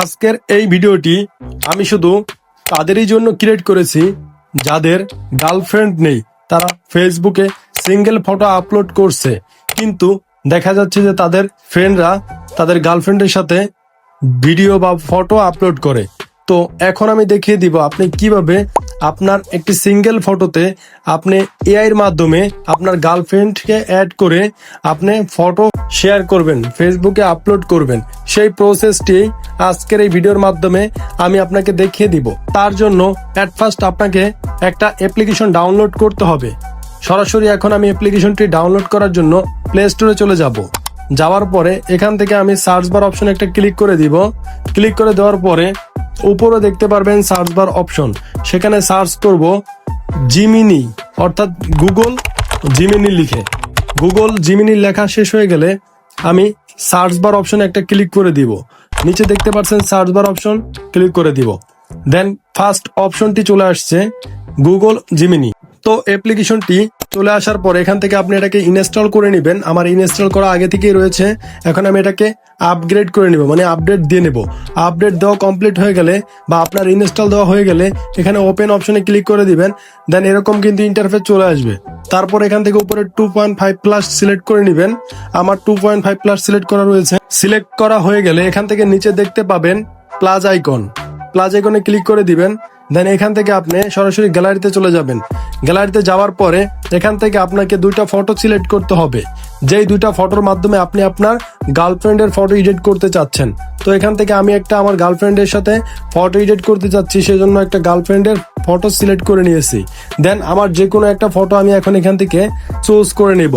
আজকের এই ভিডিওটি আমি শুধু তাদেরই জন্য ক্রিয়েট করেছি, যাদের গার্লফ্রেন্ড নেই। তারা ফেসবুকে সিঙ্গেল ফটো আপলোড করছে। কিন্তু দেখা যাচ্ছে যে তাদের ফ্রেন্ডরা তাদের গার্লফ্রেন্ডের সাথে ভিডিও বা ফটো আপলোড করে। তো এখন আমি দেখিয়ে দিব আপনি কীভাবে আপনার একটি সিঙ্গেল ফটোতে আপনি এআই এর মাধ্যমে আপনার গার্লফ্রেন্ডকে অ্যাড করে আপনি ফটো শেয়ার করবেন ফেসবুকে আপলোড করবেন। সেই প্রসেসটি আজকের এই ভিডিওর মাধ্যমে আমি আপনাকে দেখিয়ে দিব। তার জন্য অ্যাট ফার্স্ট আপনাকে একটা অ্যাপ্লিকেশন ডাউনলোড করতে হবে। সরাসরি এখন আমি অ্যাপ্লিকেশনটি ডাউনলোড করার জন্য প্লে স্টোরে চলে যাব। যাওয়ার পরে এখান থেকে আমি সার্চ বার অপশন একটা ক্লিক করে দিব। ক্লিক করে দেওয়ার পরে উপরে দেখতে পারবেন সার্চ বার অপশন সেখানে সার্চ করব জিমিনি অর্থাৎ গুগল জিমিনি লিখে। গুগল জিমিনির লেখা শেষ হয়ে গেলে আমি সার্চ বার অপশনে একটা ক্লিক করে দিব। নিচে দেখতে পাচ্ছেন সার্চ বার অপশন ক্লিক করে দিব। দেন ফার্স্ট অপশনটি চলে আসছে গুগল জিমিনি তো অ্যাপ্লিকেশনটি চলে আসার পর এখান থেকে আপনি এটাকে ইনস্টল করে নেবেন। আমার ইনস্টল করা আগে থেকেই রয়েছে। এখন আমি এটাকে আপগ্রেড করে নিব মানে আপডেট দিয়ে নেব। আপডেট দেওয়া কমপ্লিট হয়ে গেলে বা আপনার ইনস্টল দেওয়া হয়ে গেলে এখানে ওপেন অপশনে ক্লিক করে দিবেন। দেন এরকম কিন্তু ইন্টারফেস চলে আসবে। তারপর এখান থেকে উপরে two point five plus select করে নেবেন। আমার two point five plus select করা রয়েছে। সিলেক্ট করা হয়ে গেলে এখান থেকে নিচে দেখতে পাবেন প্লাস আইকন প্লাস আইকনে ক্লিক করে দিবেন। দেন এখান থেকে আপনি সরাসরি গ্যালারিতে চলে যাবেন। গ্যালারিতে যাওয়ার পরে এখান থেকে আপনাকে দুইটা ফটো সিলেক্ট করতে হবে। যেই দুইটা ফটোর মাধ্যমে আপনি আপনার গার্লফ্রেন্ডের ফটো এডিট করতে চাচ্ছেন। তো এখান থেকে আমি একটা আমার গার্লফ্রেন্ডের সাথে ফটো এডিট করতে চাচ্ছি, সেজন্য একটা গার্লফ্রেন্ডের ফটো সিলেক্ট করে নিয়েছি। দেন আমার যে কোনো একটা ফটো আমি এখন এখান থেকে চুজ করে নেব।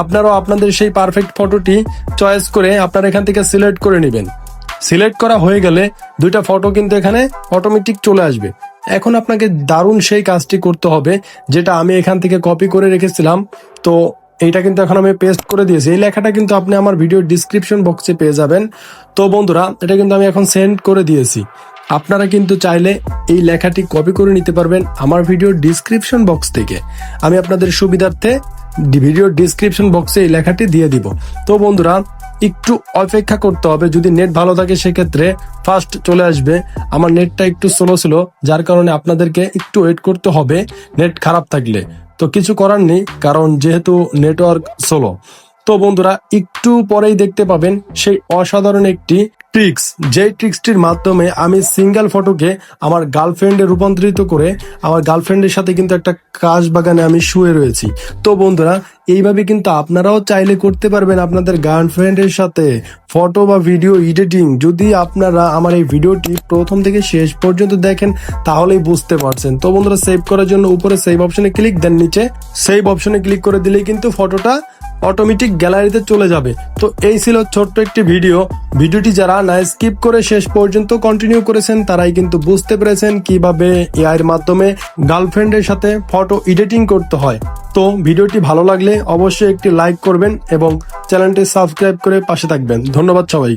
আপনারাও আপনাদের সেই পারফেক্ট ফটোটি চয়েস করে আপনারা এখান থেকে সিলেক্ট করে নেবেন। সিলেক্ট করা হয়ে গেলে দুইটা ফটো কিন্তু এখানে অটোমেটিক চলে আসবে। এখন আপনাকে দারুণ সেই কাজটি করতে হবে, যেটা আমি এখান থেকে কপি করে রেখেছিলাম। তো এইটা কিন্তু এখন আমি পেস্ট করে দিয়েছি। এই লেখাটা কিন্তু আপনি আমার ভিডিও ডিসক্রিপশন বক্সে পেয়ে যাবেন। তো বন্ধুরা, এটা কিন্তু আমি এখন সেন্ড করে দিয়েছি। আপনারা কিন্তু চাইলে এই লেখাটি কপি করে নিতে পারবেন আমার ভিডিও ডিসক্রিপশন বক্স থেকে। আমি আপনাদের সুবিধার্থে ভিডিও ডিসক্রিপশন বক্সে এই লেখাটি দিয়ে দিব। তো বন্ধুরা একটু অপেক্ষা করতে হবে। যদি নেট ভালো থাকে, সেক্ষেত্রে ফার্স্ট চলে আসবে। আমার নেটটা একটু স্লো ছিল, যার কারণে আপনাদেরকে একটু ওয়েট করতে হবে। নেট খারাপ থাকলে। তো কিছু করার নেই, কারণ যেহেতু নেটওয়ার্ক স্লো তো বন্ধুরা, একটু পরেই দেখতে পাবেন সেই অসাধারণ একটি ট্রিক্স যে ট্রিক্সটির মাধ্যমে আমি সিঙ্গেল ফটোকে আমার গার্লফ্রেন্ডে রূপান্তরিত করে আমার গার্লফ্রেন্ডের সাথে কিন্তু একটা কাশ বাগানে আমি শুয়ে রয়েছি। তো বন্ধুরা, এইভাবে কিন্তু আপনারাও চাইলে করতে পারবেন আপনাদের গার্লফ্রেন্ডের সাথে ফটো বা ভিডিও এডিটিং যদি আপনারা আমার এই ভিডিওটি প্রথম থেকে শেষ পর্যন্ত দেখেন, তাহলেই বুঝতে পারছেন। তো বন্ধুরা সেভ করার জন্য উপরে সেভ অপশনে ক্লিক দেন নিচে সেভ অপশনে ক্লিক করে দিলেই কিন্তু ফটোটা অটোমেটিক গ্যালারিতে চলে যাবে। তো এই ছিল ছোট্ট একটি ভিডিও ভিডিওটি যারা না স্কিপ করে শেষ পর্যন্ত কন্টিনিউ করেছেন, তারাই কিন্তু বুঝতে পেরেছেন কীভাবে এআই এর মাধ্যমে গার্লফ্রেন্ডের সাথে ফটো এডিটিং করতে হয়। তো ভিডিওটি ভালো লাগলে অবশ্যই একটি লাইক করবেন এবং চ্যানেলটি সাবস্ক্রাইব করে পাশে থাকবেন। ধন্যবাদ সবাইকে।